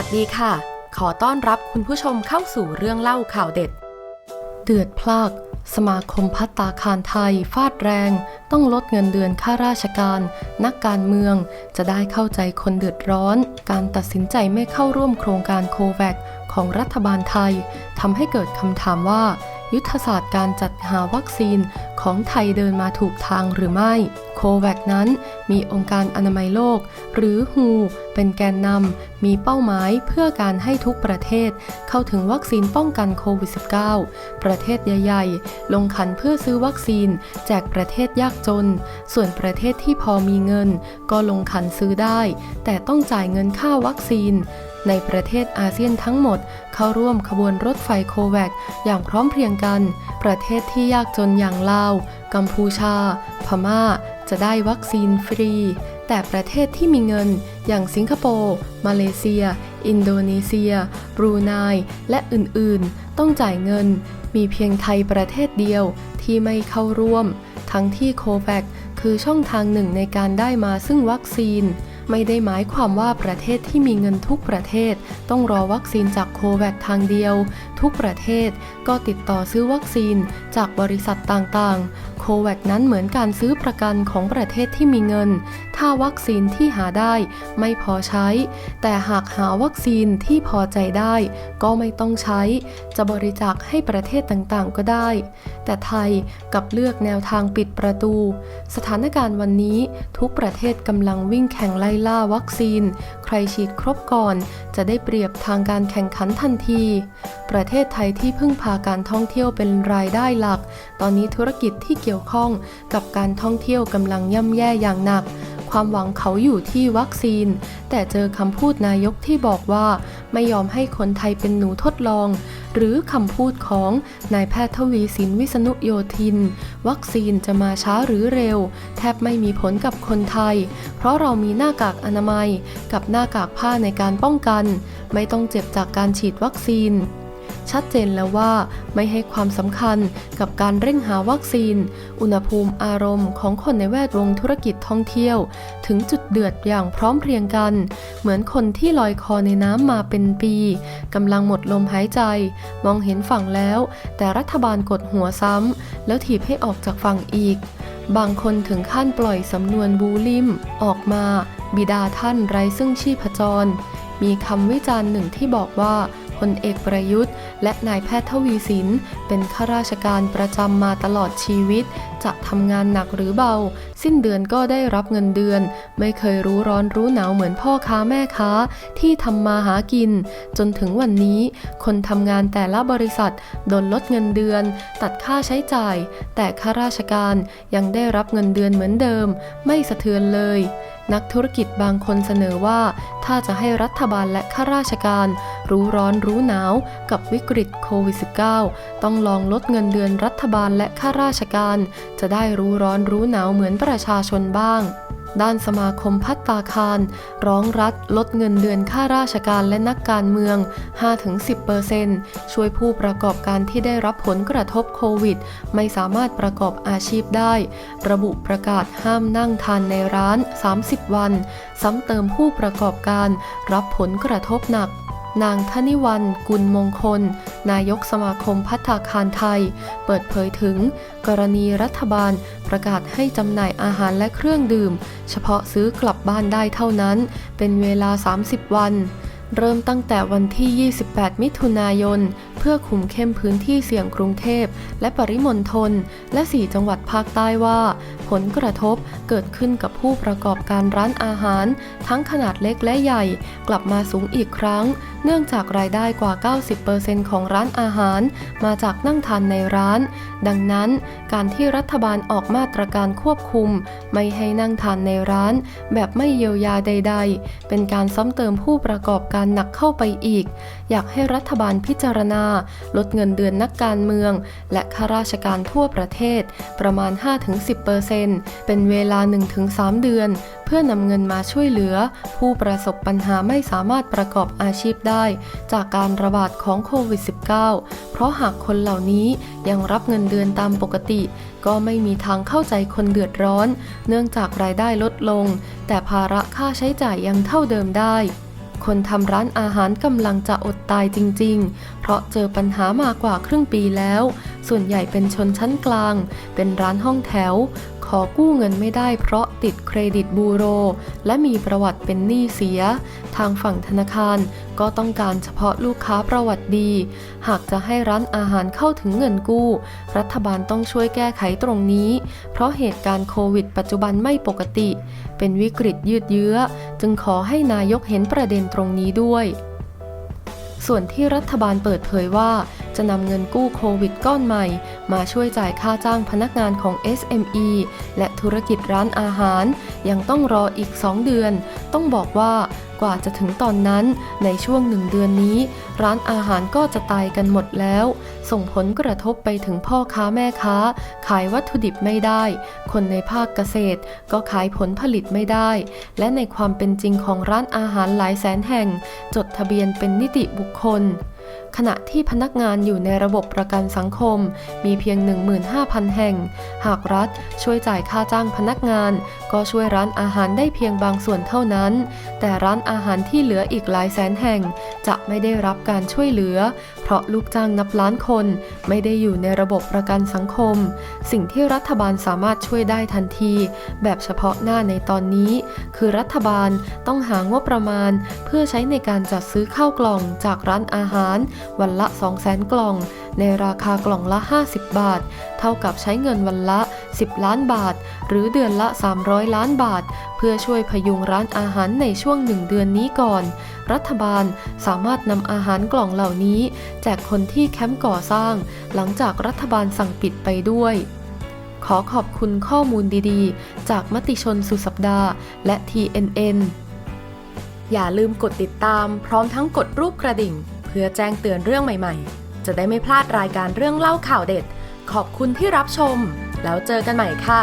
วัสดีค่ะ ขอต้อนรับคุณผู้ชมเข้าสู่เรื่องเล่าข่าวเด็ด เดือดพลาก สมาคมพัตตาคารไทย ฟาดแรง ต้องลดเงินเดือนข้าราชการ นักการเมือง จะได้เข้าใจคนเดือดร้อน การตัดสินใจไม่เข้าร่วมโครงการโคแวคของรัฐบาลไทยทำให้เกิดคำถามว่า ยุทธศาสตร์การจัดหาวัคซีนของไทยเดินมาถูกทางหรือไม่ โคแวคนั้นมีองค์การอนามัยโลก หรือ WHO เป็นแกนนำมีเป้าหมายเพื่อการให้ทุกประเทศ เข้าถึงวัคซีนป้องกันโควิด -19 ประเทศใหญ่ๆ ลงขันเพื่อซื้อวัคซีน แจกประเทศยากจน ส่วนประเทศที่พอมีเงิน ก็ลงขันซื้อได้ แต่ต้องจ่ายเงินค่าวัคซีนในประเทศอาเซียนทั้งหมด เข้าร่วมขบวนรถไฟโคแวคอย่างพร้อมเพรียงกัน ประเทศที่ยากจนอย่างลาว กัมพูชา พม่า จะได้วัคซีนฟรี แต่ประเทศที่มีเงิน อย่างสิงคโปร์มาเลเซีย อินโดนีเซีย บรูไน และอื่นๆ ต้องจ่ายเงิน มีเพียงไทยประเทศเดียวที่ไม่เข้าร่วม ทั้งที่โคแวคคือช่องทางหนึ่งในการได้มาซึ่งวัคซีน ไม่ได้หมายความว่าประเทศที่มีเงินทุกประเทศ ต้องรอวัคซีนจากโคแวคทางเดียว ทุกประเทศก็ติดต่อซื้อวัคซีนจากบริษัทต่างๆ โคแวคนั้นเหมือนการซื้อประกันของประเทศที่มีเงิน ถ้าวัคซีนที่หาได้ไม่พอใช้ แต่หากหาวัคซีนที่พอใจได้ ก็ไม่ต้องใช้ จะบริจาคให้ประเทศต่างๆ ก็ได้ แต่ไทยกับเลือกแนวทางปิดประตู สถานการณ์วันนี้ทุกประเทศกำลังวิ่งแข่งไล่ล่าวัคซีน ใครฉีดครบก่อน จะได้เปรียบทางการแข่งขันทันที ประเทศไทยที่พึ่งพาการท่องเที่ยวเป็นรายได้หลัก ตอนนี้ธุรกิจที่เกี่ยวข้องกับการท่องเที่ยวกำลังย่ำแย่อย่างหนักความหวังเขาอยู่ที่วัคซีน แต่เจอคำพูดนายกที่บอกว่า ไม่ยอมให้คนไทยเป็นหนูทดลอง หรือคำพูดของนายแพทย์ทวีสินวิษณุโยธิน วัคซีนจะมาช้าหรือเร็ว แทบไม่มีผลกับคนไทย เพราะเรามีหน้ากากอนามัย กับหน้ากากผ้าในการป้องกัน ไม่ต้องเจ็บจากการฉีดวัคซีน ชัดเจนแล้วว่าไม่ให้ความสำคัญกับการเร่งหาวัคซีน อุณหภูมิอารมณ์ของคนในแวดวงธุรกิจท่องเที่ยว ถึงจุดเดือดอย่างพร้อมเพรียงกัน เหมือนคนที่ลอยคอในน้ำมาเป็นปีกำลังหมดลมหายใจ มองเห็นฝั่งแล้ว แต่รัฐบาลกดหัวซ้ำแล้วถีบให้ออกจากฝั่งอีกบางคนถึงขั้นปล่อยสำนวนบูลิม ออกมา บิดาท่านไร้ซึ่งชีพจร มีคำวิจารณ์หนึ่งที่บอกว่า พลเอกประยุทธ์ และนายแพทย์ทวีสิน เป็นข้าราชการประจำมาตลอดชีวิต จะทำงานหนักหรือเบา สิ้นเดือนก็ได้รับเงินเดือน ไม่เคยรู้ร้อนรู้หนาวเหมือนพ่อค้าแม่ค้าที่ทำมาหากิน จนถึงวันนี้ คนทำงานแต่ละบริษัทโดนลดเงินเดือน ตัดค่าใช้จ่าย แต่ข้าราชการยังได้รับเงินเดือนเหมือนเดิม ไม่สะเทือนเลย นักธุรกิจบางคนเสนอว่า ถ้าจะให้รัฐบาลและข้าราชการ รู้ร้อนรู้หนาวกับวิกฤตโควิด -19 ต้องลองลดเงินเดือนรัฐบาลและข้าราชการ จะได้รู้ร้อนรู้หนาวเหมือนประชาชนบ้าง ด้านสมาคมพัตตาคาร ร้องรัฐลดเงินเดือนค่าราชการและนักการเมือง 5-10%ช่วยผู้ประกอบการที่ได้รับผลกระทบโควิด ไม่สามารถประกอบอาชีพได้ ระบุประกาศห้ามนั่งทานในร้าน 30 วัน ซ้ำเติมผู้ประกอบการ รับผลกระทบหนัก นางธนิวันกุลมงคล นายกสมาคมพัฒนาคารไทย เปิดเผยถึง กรณีรัฐบาลประกาศให้จำหน่ายอาหารและเครื่องดื่ม เฉพาะซื้อกลับบ้านได้เท่านั้น เป็นเวลา 30 วัน เริ่มตั้งแต่วันที่ 28 มิถุนายน เพื่อคุมเข้มพื้นที่เสี่ยงกรุงเทพ และปริมณฑลและ 4 จังหวัดภาคใต้ว่า ผลกระทบเกิดขึ้นกับผู้ประกอบการร้านอาหาร ทั้งขนาดเล็กและใหญ่ กลับมาสูงอีกครั้ง เนื่องจากรายได้กว่า 90%ของร้านอาหาร มาจากนั่งทานในร้าน ดังนั้น การที่รัฐบาลออกมาตรการควบคุม ไม่ให้นั่งทานในร้าน แบบไม่เยียวยาใด ๆ เป็นการซ้ำเติมผู้ประกอบการหนักเข้าไปอีก อยากให้รัฐบาลพิจารณาลดเงินเดือนนักการเมือง และข้าราชการทั่วประเทศ ประมาณ 5-10%เป็นเวลา 1-3 เดือน เพื่อนำเงินมาช่วยเหลือ ผู้ประสบปัญหาไม่สามารถประกอบอาชีพได้ จากการระบาดของโควิด -19 เพราะหากคนเหล่านี้ยังรับเงินเดือนตามปกติ ก็ไม่มีทางเข้าใจคนเดือดร้อน เนื่องจากรายได้ลดลง แต่ภาระค่าใช้จ่ายยังเท่าเดิมได้ คนทำร้านอาหารกำลังจะอดตายจริง ๆ เพราะเจอปัญหามากว่าครึ่งปีแล้ว ส่วนใหญ่เป็นชนชั้นกลาง เป็นร้านห้องแถว ขอกู้เงินไม่ได้เพราะติดเครดิตบูโร และมีประวัติเป็นหนี้เสีย ทางฝั่งธนาคารก็ต้องการเฉพาะลูกค้าประวัติดี หากจะให้ร้านอาหารเข้าถึงเงินกู้ รัฐบาลต้องช่วยแก้ไขตรงนี้ เพราะเหตุการณ์โควิด ปัจจุบันไม่ปกติ เป็นวิกฤตยืดเยื้อ จึงขอให้นายกเห็นประเด็นตรงนี้ด้วย ส่วนที่รัฐบาลเปิดเผยว่า จะนำเงินกู้โควิดก้อนใหม่ มาช่วยจ่ายค่าจ้างพนักงานของ SME และธุรกิจร้านอาหาร ยังต้องรออีก 2 เดือน ต้องบอกว่า กว่าจะถึงตอนนั้น ในช่วงหนึ่งเดือนนี้ ร้านอาหารก็จะตายกันหมดแล้ว ส่งผลกระทบไปถึงพ่อค้าแม่ค้า ขายวัตถุดิบไม่ได้ คนในภาคเกษตร ก็ขายผลผลิตไม่ได้ และในความเป็นจริงของร้านอาหารหลายแสนแห่ง จดทะเบียนเป็นนิติบุคคล ขณะที่พนักงานอยู่ในระบบประกันสังคม มีเพียง 15,000 แห่ง หากรัฐช่วยจ่ายค่าจ้างพนักงาน ก็ช่วยร้านอาหารได้เพียงบางส่วนเท่านั้น แต่ร้านอาหารที่เหลืออีกหลายแสนแห่ง จะไม่ได้รับการช่วยเหลือ เพราะลูกจ้างนับล้านคนไม่ได้อยู่ในระบบประกันสังคม สิ่งที่รัฐบาลสามารถช่วยได้ทันที แบบเฉพาะหน้าในตอนนี้ คือรัฐบาลต้องหางบประมาณ เพื่อใช้ในการจัดซื้อข้าวกล่องจากร้านอาหาร วันละ 200,000 กล่อง ในราคากล่องละ 50 บาท เท่ากับใช้เงินวันละ 10 ล้านบาท หรือเดือนละ 300 ล้านบาท เพื่อช่วยพยุงร้านอาหารในช่วงหนึ่งเดือนนี้ก่อน รัฐบาลสามารถนำอาหารกล่องเหล่านี้ แจกคนที่แคมป์ก่อสร้าง หลังจากรัฐบาลสั่งปิดไปด้วยขอขอบคุณข้อมูลดีๆ จากมติชนสุดสัปดาห์ และ TNN อย่าลืมกดติดตามพร้อมทั้งกดรูปกระดิ่ง เพื่อแจ้งเตือนเรื่องใหม่ๆ จะได้ไม่พลาดรายการเรื่องเล่าข่าวเด็ด ขอบคุณที่รับชม แล้วเจอกันใหม่ค่ะ